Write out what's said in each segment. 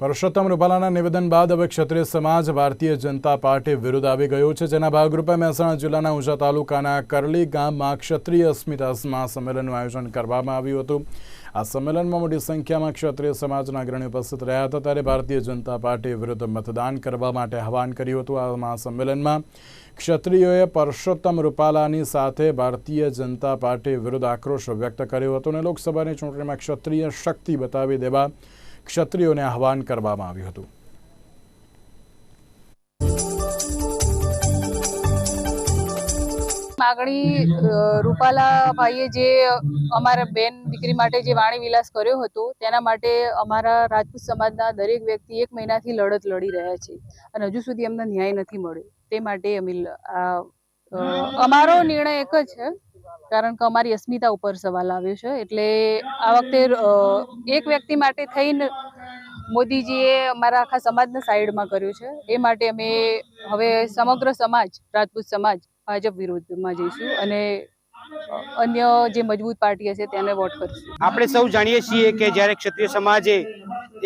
પરસોત્તમ રૂપાલાના નિવેદન બાદ હવે ક્ષત્રિય સમાજ ભારતીય જનતા પાર્ટી વિરુદ્ધ આવી ગયો છે. જેના ભાગરૂપે મહેસાણા જિલ્લાના ઊંઝા તાલુકાના કરલી ગામમાં ક્ષત્રિય અસ્મિતા મહાસંમેલનનું આયોજન કરવામાં આવ્યું હતું. આ સંમેલનમાં મોટી સંખ્યામાં ક્ષત્રિય સમાજના અગ્રણી ઉપસ્થિત રહ્યા હતા. ત્યારે ભારતીય જનતા પાર્ટી વિરુદ્ધ મતદાન કરવા માટે આહવાન કર્યું હતું. આ મહાસંમેલનમાં ક્ષત્રિયોએ પરસોત્તમ રૂપાલાની સાથે ભારતીય જનતા પાર્ટી વિરુદ્ધ આક્રોશ વ્યક્ત કર્યો હતો અને લોકસભાની ચૂંટણીમાં ક્ષત્રિય શક્તિ બતાવી દેવા ક્ષત્રિયોને આહવાન કરવામાં આવ્યું હતું. માગણી રૂપાલાભાઈએ જે અમારા બેન દીકરી માટે જે વાણી વિલાસ કર્યો હતો, તેના માટે અમારા રાજપૂત સમાજના દરેક વ્યક્તિ એક મહિનાથી લડત લડી રહ્યા છે અને હજુ સુધી અમને ન્યાય નથી મળ્યો. તે માટે અમે અમારો નિર્ણય એક જ છે. કારણ કે અમારી અસ્મિતા ઉપર સવાલ આવ્યો છે. એટલે આ વખતે એક વ્યક્તિ માટે થઈને મોદીજીએ અમારા આખા સમાજને સાઈડમાં કર્યું છે. એ માટે અમે હવે સમગ્ર સમાજ, રાજપૂત સમાજ ભાજપ વિરોધમાં જઈશું અને અન્ય જે મજબૂત પાર્ટી હશે તેને વોટ કરીશું. આપણે સૌ જાણીએ છીએ કે જ્યારે ક્ષત્રિય સમાજે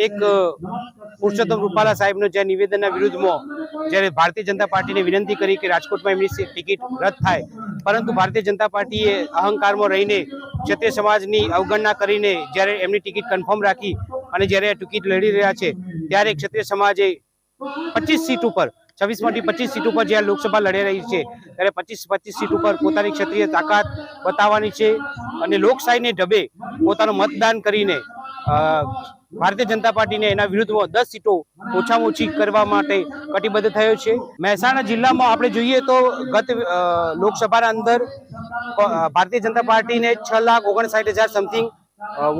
એક પુરુષોત્તમ રૂપાલા સાહેબનો જે નિવેદનના વિરુદ્ધમાં જ્યારે ભારતીય જનતા પાર્ટીને વિનંતી કરી કે રાજકોટમાં એમની ટિકિટ રદ થાય પરંતુ ભારતીય જનતા પાર્ટીએ અહંકારમાં રહીને ક્ષત્રિય સમાજની અવગણના કરીને જ્યારે એમની ટિકિટ કન્ફર્મ રાખી અને જ્યારે ટિકિટ લડી રહ્યા છે ત્યારે ક્ષત્રિય સમાજે પચીસ સીટ ઉપર છવ્વીસમાંથી પચીસ સીટ ઉપર જ્યાં લોકસભા લડી રહી છે ત્યારે પચીસ પચીસ સીટ ઉપર પોતાની ક્ષત્રિય તાકાત બતાવવાની છે અને લોકશાહીને ઢબે પોતાનું મતદાન કરીને ભારતીય જનતા પાર્ટીને એના વિરુદ્ધમાં દસ સીટો ઓછામાં ઓછી કરવા માટે કટિબદ્ધ થયો છે. મહેસાણા જિલ્લામાં આપણે જોઈએ તો ગત લોકસભાના અંદર ભારતીય જનતા પાર્ટીને છ લાખ ઓગણસાઠ હજાર સમથિંગ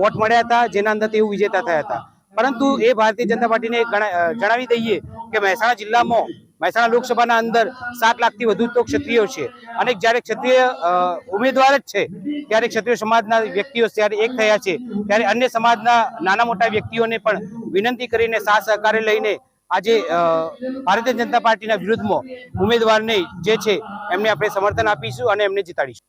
વોટ મળ્યા હતા, જેના અંદર તેઓ વિજેતા થયા હતા. પરંતુ એ ભારતીય જનતા પાર્ટીને જણાવી દઈએ કે મહેસાણા જિલ્લામાં મહેસાણા લોકસભાના અંદર સાત લાખથી વધુ તો ક્ષત્રિયો છે. અને જ્યારે ક્ષત્રિય ઉમેદવાર જ છે, ત્યારે ક્ષત્રિય સમાજના વ્યક્તિઓ ત્યારે એક થયા છે, ત્યારે અન્ય સમાજના નાના મોટા વ્યક્તિઓને પણ વિનંતી કરીને સાથ સહકારે લઈને આજે ભારતીય જનતા પાર્ટીના વિરુદ્ધમાં ઉમેદવારને જે છે, એમને આપણે સમર્થન આપીશું અને એમને જીતાડીશું.